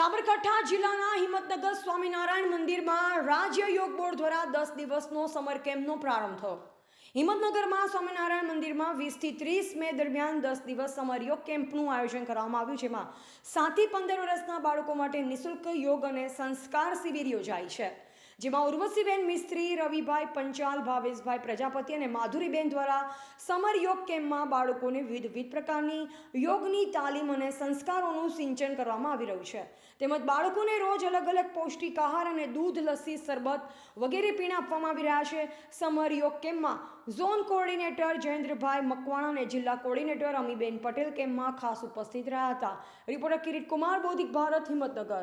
સાબરકાંઠા જિલ્લાના હિંમતનગર સ્વામિનારાયણ મંદિરમાં રાજ્ય યોગ બોર્ડ દ્વારા દસ દિવસનો સમર કેમ્પનો પ્રારંભ થયો. હિંમતનગરમાં સ્વામિનારાયણ મંદિરમાં વીસથી ત્રીસ મે દરમિયાન દસ દિવસ સમર યોગ કેમ્પનું આયોજન કરવામાં આવ્યું, જેમાં સાતથી પંદર વર્ષના બાળકો માટે નિઃશુલ્ક યોગ અને સંસ્કાર શિબિર યોજાઈ છે. જેમાં ઉર્વશીબેન મિસ્ત્રી, રવિભાઈ પંચાલ, ભાવેશભાઈ પ્રજાપતિ અને માધુરીબેન દ્વારા સમર યોગ કેમ્પમાં બાળકોને વિવિધ વિવિધ પ્રકારની યોગની તાલીમ અને સંસ્કારોનું સિંચન કરવામાં આવી રહ્યું છે. તેમજ બાળકોને રોજ અલગ અલગ પૌષ્ટિક આહાર અને દૂધ, લસ્સી, શરબત વગેરે પીણા આપવામાં આવી રહ્યા છે. સમર યોગ કેમ્પમાં ઝોન કોર્ડિનેટર જયેન્દ્રભાઈ મકવાણા અને જિલ્લા કોર્ડિનેટર અમીબેન પટેલ કેમ્પમાં ખાસ ઉપસ્થિત રહ્યા હતા. રિપોર્ટર કિરીટ કુમાર બૌદ્ધિક ભારત, હિંમતનગર.